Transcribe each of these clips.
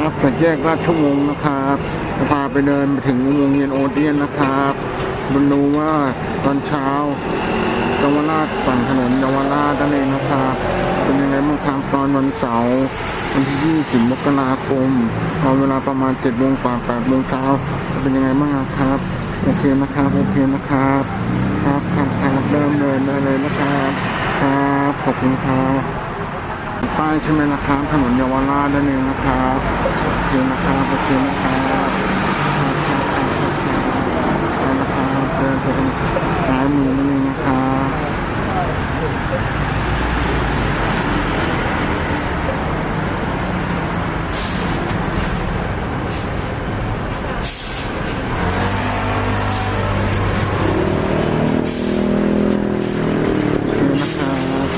ครับแแยกราชวงศ์นะครับจะพาไปเดินไปถึงวงเวียนโอเดียนนะครับมาดูว่าตอนเช้าเยาวราชฝั่งถนนเยาวราชนั่นเองนะครับเป็นยังไงบ้างครับตอนวันเสาร์วันที่ 20 มกราคมตอนเวลาประมาณ7โมงกว่า8โมงเช้าเป็นยังไงบ้างครับโอเคนะครับโอเคนะครับ ครับครับครับเริ่มเดินได้เลยนะครับ ครับขอบคุณครับ ป้ายใช่ไหมนะครับถนนเยาวราชนั่นเองนะครับโอเคนะครับโอเคนะครับนะครับครับครับครับเดินไปตรงซ้ายมือนั่นเองนะครับ นี่นะครับ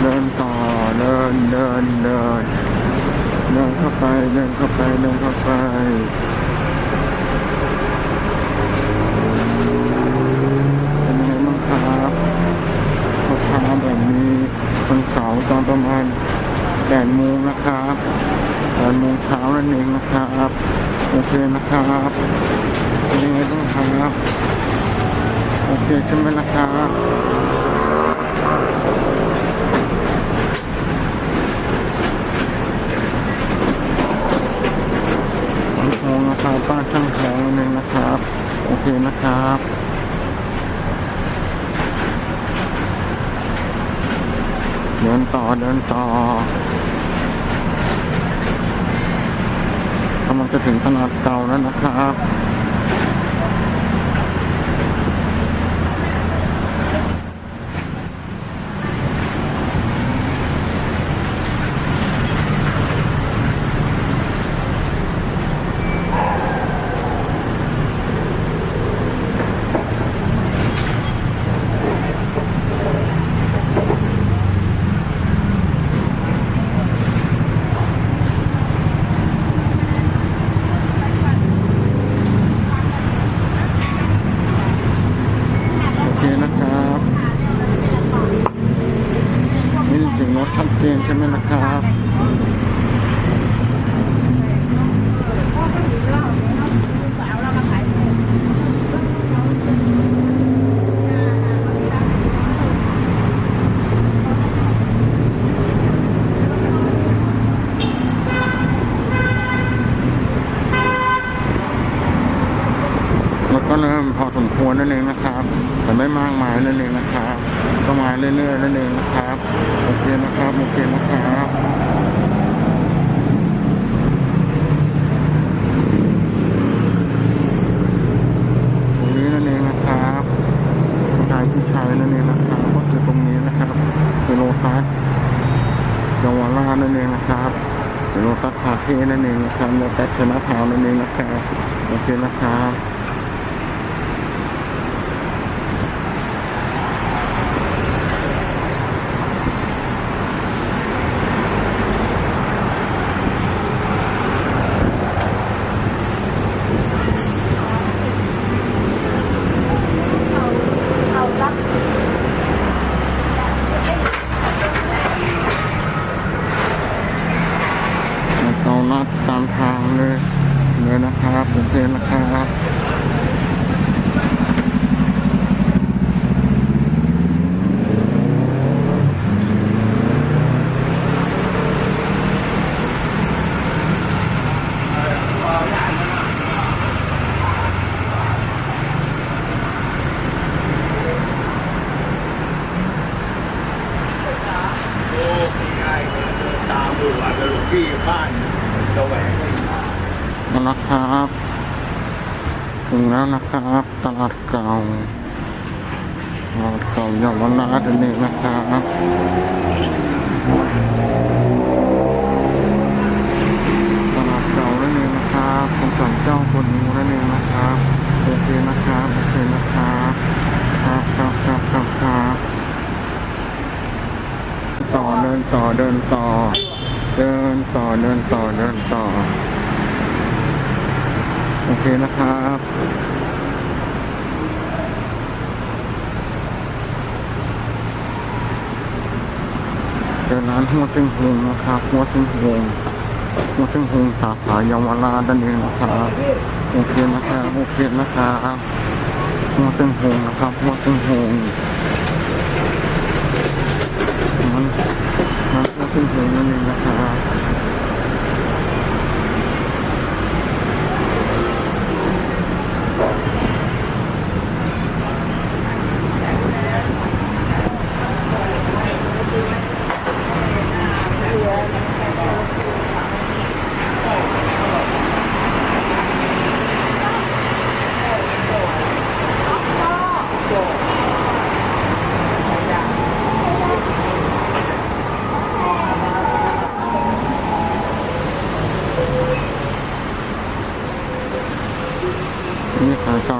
เดินต่อเดินเดินเดินเดินเข้าไปเดินเข้าไปเดินเข้าไปเป็นยังไงบ้างครับเช้าๆแบบนี้วันเสาร์ตอนประมาณแปดโมงนะครับแปดโมงเช้านั่นเองนะครับโอเค นะครับเป็นยังไงบ้างครับ โอเคใช่ไหมล่ะครับทองนะครับบ้าช่างทองนั่นเองนะครับ โอเคนะครับเดินต่อเดินต่อ กำลังจะถึงตลาดเก่าแล้วนะครับ โอเคนะครับ นี่เสียงรถชัดเจนใช่ไหมนะครับ แล้วก็เริ่มพอสมควร นั่นเองนะครับแต่ไม่มากมายนั่นเองนะครับก็มาเรื่อยๆนั่นเองนะครับโอเคนะครับโอเคนะครับตรงนี้นั่นเองนะครับผู้ชายผู้ชายนั่นเองนะครับก็คือตรงนี้นะครับคือโลตัสเยาวราชนั่นเองนะครับหรือโลตัสคาเฟ่นั่นเองนะครับโลตัสชนะทาวน์นั่นเองนะครับโอเคนะครับ เรานัดตามทางเลยเลยนะครับโอเคนะครับมาแล้วครับถึงแล้วนะครับ ตลาดเก่าาดเก่าเยาวราชนั่นเองนะครับตลาดเก่านั่นเองนะครับของสันเจ้าคนงูนั่นเองนะครับโอเคนะครับโอเคนะครับครับครับครับครับครับต่อเดินต่อเดินต่อ เดินต่อเดินต่อเดินต่อโอเคนะครับ จอร้านหัวซิงหงนะครับหัวซิงหงหัวซิงหงสาขาเยาวราชนั่นเองนะครับโอเคนะครับโอเคนะครับหัวซิงหงนะครับหัวซิงหงมันมันหัวซิงหงนั่นเองนะครับ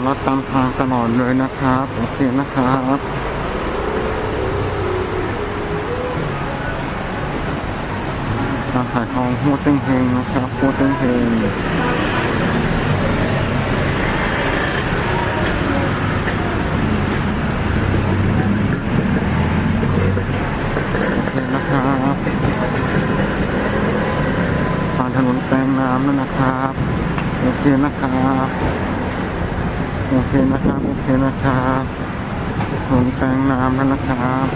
รถตามทางตลอดเลยนะครับโอเคนะครับร้านขายทองหัวต็งเฮงนะครับหัวต็งเฮงโอเคนะครับผ่านถนนแปลงน้ำนั่นนะครับโอเคนะครับ โอเคนะครับ โอเคนะครับถนนแปลงน้ำนั่นนะครับ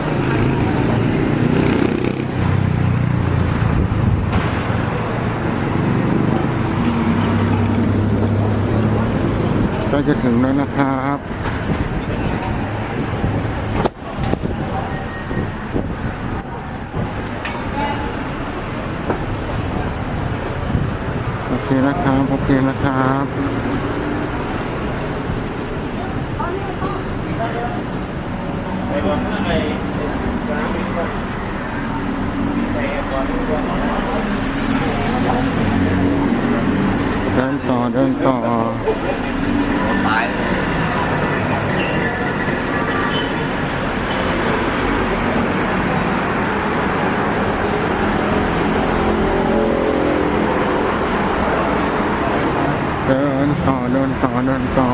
ก็จะถึงแล้วนะครับโอเคนะครับ โอเคนะครับ ต่อเดินต่อตายเดินต่อเดินต่อเดินต่อ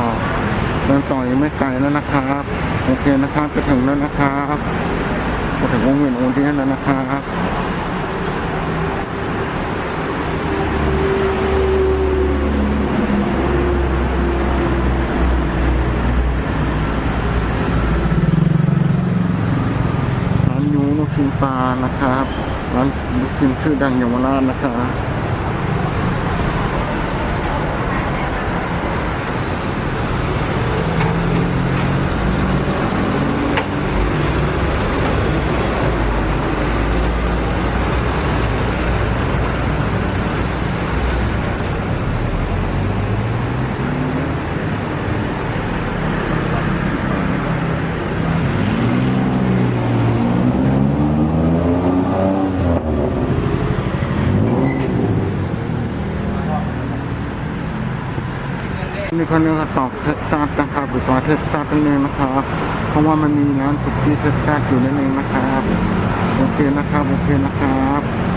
เดินต่อยังไม่ไกลแล้วนะครับโอเคนะครับจะถึงแล้วนะครับจะถึงวงเวียนโอเดียนแล้วนะครับ ร้านยูลูก ชิ้นปลานะครับร้านลูกชิ้นชื่อดังเยาวราชนะครับ เท็กซัสนะครับหรือว่าเท็กซัสนั่นเองนะครับเพราะว่ามันมีร้านสุกี้เท็กซัสอยู่นั่นเองนะครับโอเคนะครับโอเคนะครับ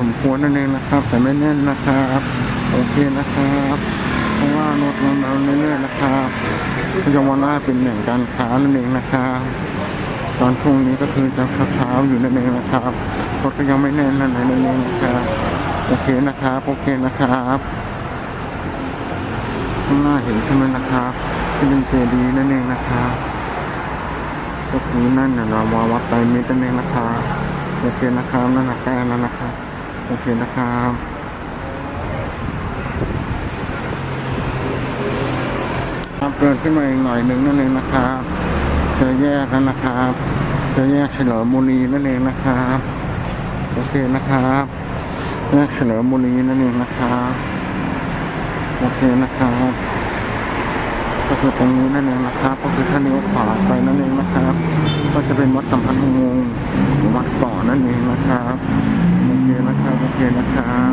สมควรนั่นเองนะครับ แต่ไม่แน่นนะครับ โอเคนะครับเพราะว่ารถมันเราเรื่อยๆนะครับยาวราชเป็นแหล่งการค้านั่นเองนะครับตอนช่วงนี้ก็คือจะเช้าๆอยู่นั่นเองนะครับรถก็ยังไม่แน่นนั่นเองนะครับโอเคนะครับโอเคนะครับข้างหน้าเห็นใช่ไหมนะครับที่เป็นเจดีนั่นเองนะครับก็คือนั่นน่ะเรามาวัดไตรมิตรนั่นเองนะครับโอเคนะครับนั่นนะแค่นั้นนะครับ โอเคนะครับครับเดินขึ้นมาอีกหน่อยหนึ่งนั่นเองนะครับจอแยกแล้วนะครับจอแยกเฉลิมบุรีนั่นเองนะครับโอเคนะครับแยกเฉลิมบุรีนั่นเองนะครับโอเคนะครับก็คือตรงนี้นั่นเองนะครับ ก็คือถ้าเลี้ยวขวาไปนั่นเองนะครับ ก็จะเป็นวัดสัมพันธ์วงศ์วัดเก่อนั่นเองนะครับ เคนะครับโอเคนะครับ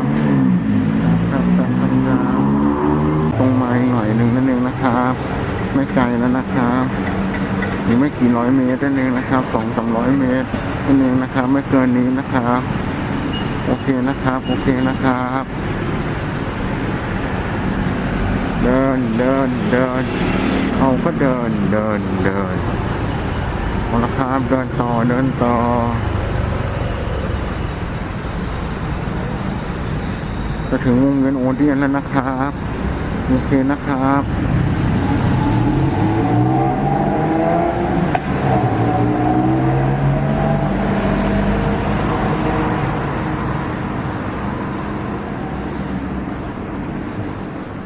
ครับครับครับครับตรงมาอีกหน่อยหนึ่งนั่นเองนะครับ ไม่ไกลแล้วนะครับหรือไม่กี่ร้อยเมตรนั่นเองนะครับสองสามร้อยเมตรนั่นเองนะครับ ไม่เกินนี้นะครับโอเคนะครับโอเคนะครับ เดินเดินเดินเขาก็เดินเดินเดินเอาละครับเดินต่อเดินต่อ จะถึงวงเวียนโอเดียนแล้วนะครับโอเคนะครับ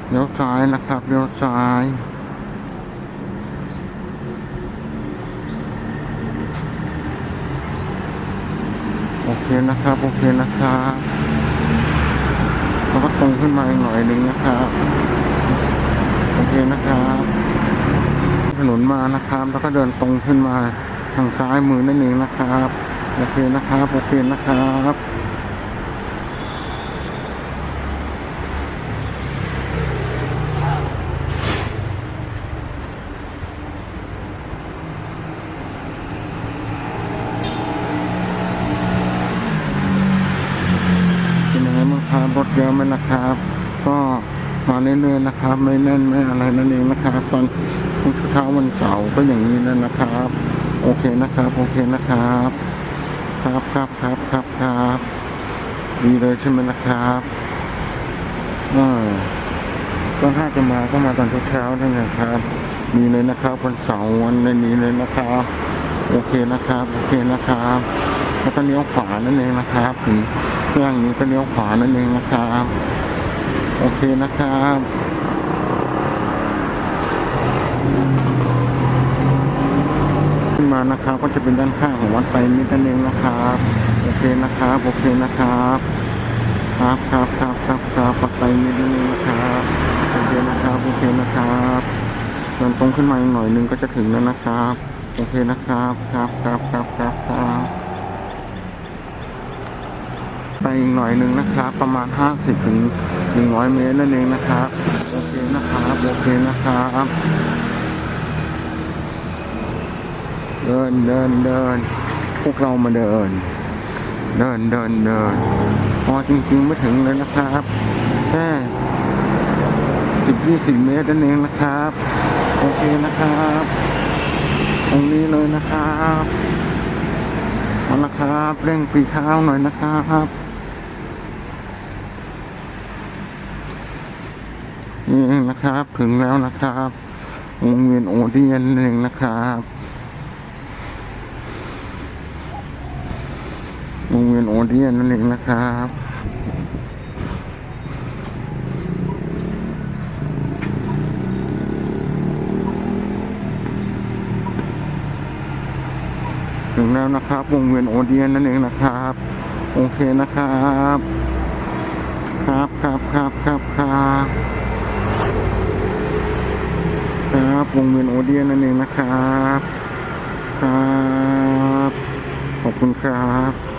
เลี้ยวซ้ายนะครับเลี้ยวซ้ายโอเคนะครับโอเคนะครับ แล้วก็ตรงขึ้นมาอีกหน่อยนึงนะครับโอเคนะครับถนนมานะครับ แล้วก็เดินตรงขึ้นมาทางซ้ายมือนั่นเองนะครับโอเคนะครับโอเคนะครับ เป็นยังไงบ้างครับรถ เยอะไหมนะครับ ก็มาเรื่อยๆนะครับ ไม่แน่นไม่อะไรนั่นเองนะครับ ตอนเช้าวันเสาร์ก็อย่างนี้นั่นนะครับ โอเคนะครับ โอเคนะครับ ครับครับครับครับครับดีเลยใช่ไหมนะครับอ่าก็ถ้าจะมาก็มาตอนเช้าๆนั่นแหละครับดีเลยนะครับวันเสาร์วันนี้เลยนะครับ โอเคนะครับ โอเคนะครับ แล้วก็เลี้ยวขวานั่นเองนะครับ ถึงเครื่องนี้ก็เลี้ยวขวานั่นเองนะครับ โอเคนะครับขึ้นมานะครับก็จะเป็นด้านข้างของวัดไตรมิตรนั่นเองนะครับโอเคนะครับโอเคนะครับครับครับครับครับครับวัดไตรมิตรนั่นเองนะครับโอเคนะครับโอเคนะครับเดินตรงขึ้นมาอีกหน่อยนึงก็จะถึงแล้วนะครับ โอเคนะครับครับครับครับครับครับ ไปอีกหน่อยหนึ่งนะครับ ประมาณ 50ถึง100 เมตรนั่นเองนะครับโอเคนะครับโอเคนะครับเดินเดินเดินพวกเรามาเดิน เดินเดินเดินพอจริงๆไม่ถึงเลยนะครับแค่สิบยี่สิบเมตรนั่นเองนะครับ โอเคนะครับ ตรงนี้เลยนะครับเอาละครับเร่งปีเท้าหน่อยนะครับ นี่เองนะครับ ถึงแล้วนะครับวงเวียนโอเดียนนั่นเองนะครับวงเวียนโอเดียนนั่นเองนะครับถึงแล้วนะครับ วงเวียนโอเดียนนั่นเองนะครับ โอเคนะครับ ครับครับครับครับครับครับ วงเวียนโอเดียนนั่นเองนะครับ ครับ ขอบคุณครับ